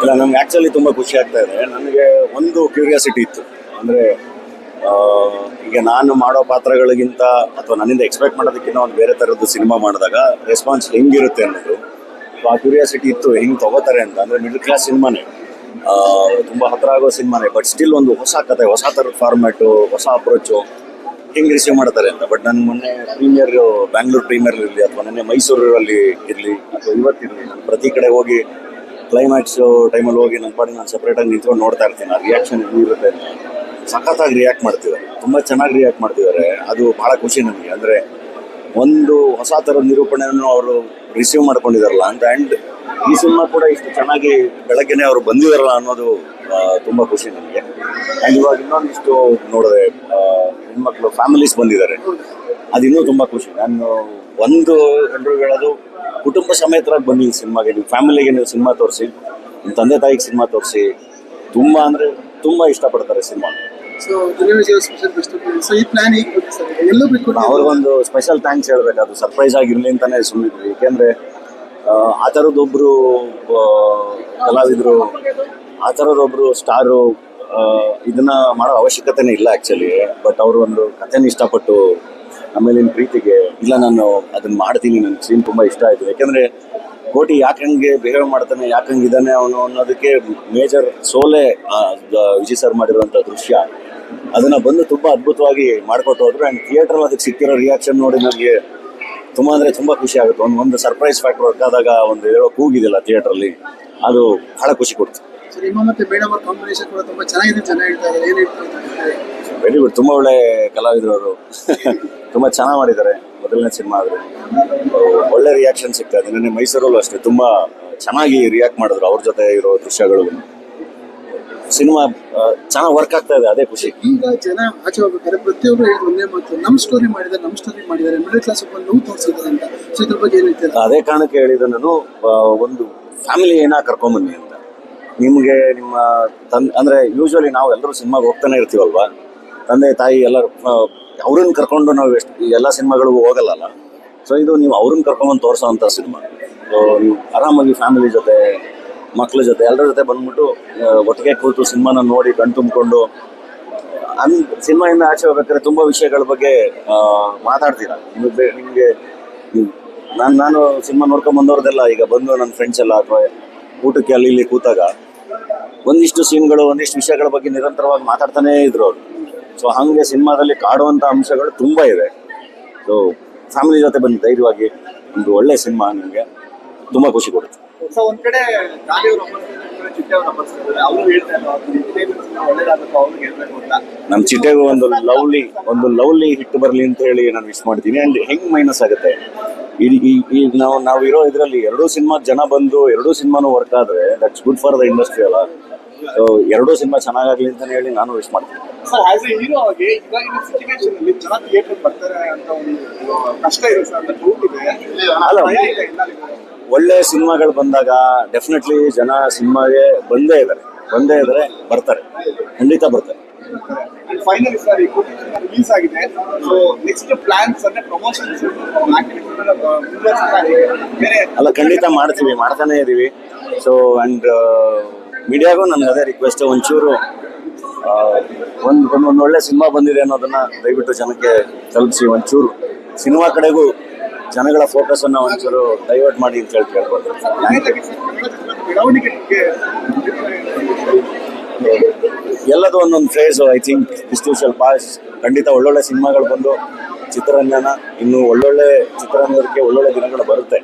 ಇಲ್ಲ, ನಮ್ಗೆ ಆ್ಯಕ್ಚುಲಿ ತುಂಬ ಖುಷಿ ಆಗ್ತಾ ಇದೆ. ನನಗೆ ಒಂದು ಕ್ಯೂರಿಯಾಸಿಟಿ ಇತ್ತು. ಅಂದರೆ ಈಗ ನಾನು ಮಾಡೋ ಪಾತ್ರಗಳಿಗಿಂತ ಅಥವಾ ನನ್ನಿಂದ ಎಕ್ಸ್ಪೆಕ್ಟ್ ಮಾಡೋದಕ್ಕಿಂತ ಒಂದು ಬೇರೆ ಥರದ್ದು ಸಿನಿಮಾ ಮಾಡಿದಾಗ ರೆಸ್ಪಾನ್ಸ್ ಹೆಂಗಿರುತ್ತೆ ಅನ್ನೋದು. ಆ ಕ್ಯೂರಿಯಾಸಿಟಿ ಇತ್ತು, ಹೆಂಗೆ ತಗೋತಾರೆ ಅಂತ. ಅಂದರೆ ಮಿಡ್ಲ್ ಕ್ಲಾಸ್ ಸಿನಿಮಾನೇ ತುಂಬ ಹತ್ರ ಆಗೋ ಸಿನಿಮಾನೇ ಬಟ್ ಸ್ಟಿಲ್ ಒಂದು ಹೊಸ ಕತೆ, ಹೊಸ ಥರದ ಫಾರ್ಮ್ಯಾಟು ಹೊಸ ಅಪ್ರೋಚು ಹೆಂಗೆ ರಿಸೀವ್ ಮಾಡ್ತಾರೆ ಅಂತ. ಬಟ್ ನಾನು ಮೊನ್ನೆ ಪ್ರೀಮಿಯರ್ ಬ್ಯಾಂಗ್ಳೂರ್ ಪ್ರೀಮಿಯರ್ ಇರಲಿ ಅಥವಾ ನೆನ್ನೆ ಮೈಸೂರಲ್ಲಿ ಇರಲಿ, ಅಥವಾ ಇವತ್ತಿರಲಿ, ನಾನು ಪ್ರತಿ ಕಡೆ ಹೋಗಿ ಕ್ಲೈಮ್ಯಾಕ್ಸ್ ಟೈಮಲ್ಲಿ ಹೋಗಿ ನನ್ನ ಪಾಡಿ ನಾನು ಸಪ್ರೇಟಾಗಿ ನಿಂತ್ಕೊಂಡು ನೋಡ್ತಾ ಇರ್ತೀನಿ. ಆ ರಿಯಾಕ್ಷನ್ ಇರುತ್ತೆ ಸಖತ್ತಾಗಿ ರಿಯಾಕ್ಟ್ ಮಾಡ್ತಿದ್ದಾರೆ. ತುಂಬ ಚೆನ್ನಾಗಿ ರಿಯಾಕ್ಟ್ ಮಾಡ್ತಿದ್ದಾರೆ. ಅದು ಭಾಳ ಖುಷಿ ನನಗೆ ಅಂದರೆ ಒಂದು ಹೊಸ ಥರದ ನಿರೂಪಣೆಯನ್ನು ಅವರು ರಿಸೀವ್ ಮಾಡ್ಕೊಂಡಿದ್ದಾರಲ್ಲ, ಅಂತ. ಆ್ಯಂಡ್ ಈ ಸಿನಿಮಾ ಕೂಡ ಇಷ್ಟು ಚೆನ್ನಾಗಿ ಬೆಳಗ್ಗೆನೆ ಅವರು ಬಂದಿದಾರಲ್ಲ ಅನ್ನೋದು ತುಂಬ ಖುಷಿ ನನಗೆ ಆ್ಯಂಡ್ ಇವಾಗ ಇನ್ನೊಂದಿಷ್ಟು ನೋಡಿದೆ ಹೆಣ್ಮಕ್ಳು ಫ್ಯಾಮಿಲೀಸ್ ಬಂದಿದ್ದಾರೆ. ಅದು ಇನ್ನೂ ತುಂಬ ಖುಷಿ. ನಾನು ಒಂದು ಎಲ್ಲರೂ ಹೇಳೋದು ಕುಟುಂಬ ಸಮೇತರಾಗಿ ಬನ್ನಿ ಸಿನಿಮಾಗೆ. ನೀವು ಫ್ಯಾಮಿಲಿಗೆ ನೀವು ಸಿನಿಮಾ ತೋರಿಸಿ ನಿಮ್ಮ ತಂದೆ ತಾಯಿಗೆ ಸಿನಿಮಾ ತೋರಿಸಿ ತುಂಬ ಅಂದರೆ ತುಂಬ ಇಷ್ಟಪಡ್ತಾರೆ ಸಿನಿಮಾ. ಸೊ ಸೊ ಈ ಪ್ಲಾನ್ ಅವ್ರಿಗೊಂದು ಸ್ಪೆಷಲ್ ಥ್ಯಾಂಕ್ಸ್ ಹೇಳ್ಬೇಕು. ಅದು ಸರ್ಪ್ರೈಸ್ ಆಗಿರಲಿ ಅಂತಾನೆ ಸುಮ್ಮನಿದ್ವಿ ಏಕೆಂದ್ರೆ ಆ, ಆ, ಕಲಾವಿದರು ಆ ಥರದೊಬ್ರು ಸ್ಟಾರು ಇದನ್ನ ಮಾಡೋ ಅವಶ್ಯಕತೆನೇ ಇಲ್ಲ ಆ್ಯಕ್ಚುಲಿ ಬಟ್ ಅವರು ಒಂದು ಕಥೆನ ಇಷ್ಟಪಟ್ಟು ಆಮೇಲಿನ ಪ್ರೀತಿಗೆ, ಇಲ್ಲ ನಾನು ಅದನ್ನ ಮಾಡ್ತೀನಿ ನನ್ನ ಸೀನ್ ತುಂಬ ಇಷ್ಟ ಆಯಿತು. ಯಾಕೆಂದರೆ ಕೋಟಿ ಯಾಕಂಗೆ ಬಿಹೇವ್ ಮಾಡ್ತಾನೆ ಯಾಕಂಗೆ ಇದ್ದಾನೆ ಅವನು ಅನ್ನೋದಕ್ಕೆ ಮೇಜರ್ ಸೋಲೆ ವಿಜಯ್ ಸರ್ ಮಾಡಿರುವಂಥ ದೃಶ್ಯ. ಅದನ್ನ ಬಂದು ತುಂಬಾ ಅದ್ಭುತವಾಗಿ ಮಾಡ್ಕೊಟ್ಟು ಹೋದ್ರು. ಅಂಡ್ ಥಿಯೇಟರ್ ಅದಕ್ಕೆ ಸಿಕ್ಕಿರೋ ರಿಯಾಕ್ಷನ್ ನೋಡಿ ನನಗೆ ತುಂಬ ಅಂದರೆ ತುಂಬಾ ಖುಷಿ ಆಗುತ್ತೆ. ಒಂದು ಒಂದು ಸರ್ಪ್ರೈಸ್ ಫ್ಯಾಕ್ಟರ್ ವರ್ಕ್ ಆದಾಗ ಒಂದು ಹೇಳೋ ಕೂಗಿದಿಲ್ಲ ಥಿಯೇಟರ್ ಅಲ್ಲಿ. ಅದು ಬಹಳ ಖುಷಿ ಕೊಡ್ತು. ಸರ್ ಮತ್ತೆ ಮೇಡಮ್ ಕಾಂಬಿನೇಷನ್ ಕೂಡ ತುಂಬಾ ಚೆನ್ನಾಗಿದೆ ಜನ ಹೇಳ್ತಾ ಇದ್ದಾರೆ. ಏನ್ ಹೇಳ್ತಾರೆ ವೆರಿ ಗುಡ್ ತುಂಬಾ ಒಳ್ಳೆ ಕಲಾವಿದರು ಅವರು. ತುಂಬಾ ಚೆನ್ನಾಗಿ ಮಾಡಿದ್ದಾರೆ ಮೊದಲನೇ ಸಿನಿಮಾ ಆದ್ರೆ. ಒಳ್ಳೆ ರಿಯಾಕ್ಷನ್ ಸಿಗ್ತಾ ಇದೆ. ನಿನ್ನೆ ಮೈಸೂರಲ್ಲೂ ಅಷ್ಟೇ ತುಂಬಾ ಚೆನ್ನಾಗಿ ರಿಯಾಕ್ಟ್ ಮಾಡಿದ್ರು ಅವ್ರ ಜೊತೆ ಇರೋ ದೃಶ್ಯಗಳು. ಸಿನಿಮಾ ಚೆನ್ನಾಗಿ ವರ್ಕ್ ಆಗ್ತಾ ಇದೆ ಅದೇ ಖುಷಿ. ಈಗ ಜನ ಆಚೆ ಹೋಗ್ಬೇಕಾದ್ರೆ ಪ್ರತಿಯೊಬ್ಬರು ಒಂದೇ ಮಾತು ನಮ್ ಸ್ಟೋರಿ ಮಾಡಿದ್ದಾರೆ ನಮ್ಮ ಸ್ಟೋರಿ ಮಾಡಿದ್ದಾರೆ ಮಿಡಲ್ ಕ್ಲಾಸ್ ಬಂದು ನೋವು ತೋರಿಸಿದ್ದಾರೆ ಅಂತ. ಸೊ ಇದ್ರ ಬಗ್ಗೆ ಏನು ಹೇಳ್ತೀರಾ? ಅದೇ ಕಾರಣಕ್ಕೆ ಹೇಳಿದ ನಾನು ಒಂದು ಫ್ಯಾಮಿಲಿ ಏನ ಕರ್ಕೊಂಬನ್ನಿ ಅಂತ. ನಿಮಗೆ ನಿಮ್ಮ ತನ್ ಅಂದ್ರೆ ಯೂಶ್ವಲಿ ನಾವು ಎಲ್ಲರೂ ಸಿನಿಮಾಗೆ ಹೋಗ್ತಾನೆ ಇರ್ತೀವಲ್ವಾ? ತಂದೆ, ತಾಯಿ ಎಲ್ಲರೂ ಅವ್ರನ್ನ ಕರ್ಕೊಂಡು ನಾವು ಎಷ್ಟು, ಈ ಎಲ್ಲ ಸಿನಿಮಾಗಳಿಗೂ ಹೋಗಲ್ಲ ಸೊ ಇದು ನೀವು ಅವ್ರನ್ನ ಕರ್ಕೊಂಬಂದು ತೋರಿಸೋ ಅಂಥ ಸಿನಿಮಾ. ಸೊ ನೀವು ಆರಾಮಾಗಿ ಫ್ಯಾಮಿಲಿ ಜೊತೆ, ಮಕ್ಳ ಜೊತೆ ಎಲ್ಲರ ಜೊತೆ ಬಂದ್ಬಿಟ್ಟು ಒಟ್ಟಿಗೆ ಕೂತು ಸಿನಿಮಾನ ನೋಡಿ ಕಣ್ ತುಂಬಿಕೊಂಡು, ಅನ್, ಸಿನಿಮಾಯಿಂದ ಆಚೆ ಹೋಗ್ಬೇಕಾದ್ರೆ ತುಂಬ ವಿಷಯಗಳ ಬಗ್ಗೆ ಮಾತಾಡ್ತೀರಾ. ನಿಮಗೆ ನಿಮಗೆ ನಾನು ನಾನು ಸಿನಿಮಾ ನೋಡ್ಕೊಂಡು ಬಂದವ್ರದೆಲ್ಲ ಈಗ ಬಂದು ನನ್ನ ಫ್ರೆಂಡ್ಸ್ ಎಲ್ಲ ಅಥವಾ ಊಟಕ್ಕೆ ಅಲ್ಲಿ ಇಲ್ಲಿ ಕೂತಾಗ, ಒಂದಿಷ್ಟು ಸೀನ್ಗಳು ಒಂದಿಷ್ಟು ವಿಷಯಗಳ ಬಗ್ಗೆ ನಿರಂತರವಾಗಿ ಮಾತಾಡ್ತಾನೇ ಇದ್ರು ಅವರು. ಸೊ ಹಾಗೆ ಸಿನಿಮಾದಲ್ಲಿ ಕಾಡುವಂಥ ಅಂಶಗಳು ತುಂಬ ಇದೆ. ಸೊ ಫ್ಯಾಮಿಲಿ ಜೊತೆ ಬಂದು ಧೈರ್ಯವಾಗಿ ಒಂದು ಒಳ್ಳೆ ಸಿನಿಮಾ ನನಗೆ ತುಂಬ ಖುಷಿ ಕೊಡುತ್ತೆ. ನಮ್ಮ ಚಿಟ್ಟೆಗೂ ಒಂದು ಲವ್ಲಿ ಒಂದು ಲವ್ಲಿ ಹಿಟ್ ಬರಲಿ ಅಂತ ಹೇಳಿ ನಾನು ವಿಶ್ ಮಾಡ್ತೀನಿ. ಅಂಡ್ ಹೆಂಗ್ ಮೈನಸ್ ಆಗುತ್ತೆ? ಈಗ ಈಗ ನಾವು ನಾವು ಇರೋ ಇದರಲ್ಲಿ ಎರಡೂ ಸಿನಿಮಾ ಜನ ಬಂದು ಎರಡೂ ಸಿನಿಮಾನು ವರ್ಕ್ ಆದ್ರೆ that's good for the industry ಅಲ್ಲ. ಸೊ ಎರಡೂ ಸಿನಿಮಾ ಚೆನ್ನಾಗಾಗ್ಲಿ ಅಂತ ಹೇಳಿ ನಾನು ವಿಶ್ ಮಾಡ್ತೀನಿ. ಸರ್ ಆಸ್ ಎ ಹೀರೋ ಆಗಿ ಇವಾಗಿನ ಸಿಚುವೇಶನ್ ಅಲ್ಲಿ ಜನ ಥಿಯೇಟರ್ ಬರ್ತಾರೆ ಅಂತ ಒಂದು ಕಷ್ಟ ಇದೆ ಸರ್ ಅಂತ ಡೌಟ್ ಇದೆ ಅಲ್ಲ. ಭಯ ಇದೆ ಎಲ್ಲರಿಗೂ. ಒಳ್ಳೆ ಸಿನಿಮಾಗಳು ಬಂದಾಗ ಡೆಫಿನೆಟ್ಲಿ ಜನ ಸಿನಿಮಾಗೆ ಬಂದೇ ಇದ್ದಾರೆ ಬಂದೇ ಇದ್ದಾರೆ ಬರ್ತಾರೆ. ಖಂಡಿತ ಬರ್ತಾರೆ. ಅಂಡ್ ಫೈನಲಿ ಸರ್ ಈ ಕೋಟಿ ರಿಲೀಸ್ ಆಗಿದೆ. ಸೊ ನೆಕ್ಸ್ಟ್ ಪ್ಲಾನ್ಸ್ ಅಂದ್ರೆ ಪ್ರಮೋಷನ್ಸ್ ಬೇರೆ ಅಲ್ಲ ಖಂಡಿತ ಮಾಡ್ತೀವಿ ಮಾಡ್ತಾನೆ ಇದೀವಿ. ಸೊ ಅಂಡ್ ಮೀಡಿಯಾಗೂ ನನ್ಗೆ ಅದೇ ರಿಕ್ವೆಸ್ಟ್ ಒಂಚೂರು ಒಂದು ಒಂದು ಒಳ್ಳೆ ಸಿನಿಮಾ ಬಂದಿದೆ ಅನ್ನೋದನ್ನ ದಯವಿಟ್ಟು ಜನಕ್ಕೆ ತಲುಪಿಸಿ. ಒಂಚೂರು ಸಿನಿಮಾ ಕಡೆಗೂ ಜನಗಳ ಫೋಕಸ್ ಅನ್ನ ಒಂಚೂರು ಡೈವರ್ಟ್ ಮಾಡಿ ಅಂತ ಹೇಳಿ ಕೇಳ್ಬೋದು ಎಲ್ಲದೂ ಒಂದೊಂದು phase I think institution pass ಖಂಡಿತ ಒಳ್ಳೊಳ್ಳೆ ಸಿನಿಮಾಗಳು ಬಂದು ಚಿತ್ರರಂಗನ, ಇನ್ನು ಒಳ್ಳೊಳ್ಳೆ ಚಿತ್ರರಂಗಕ್ಕೆ ಒಳ್ಳೊಳ್ಳೆ ದಿನಗಳು ಬರುತ್ತೆ.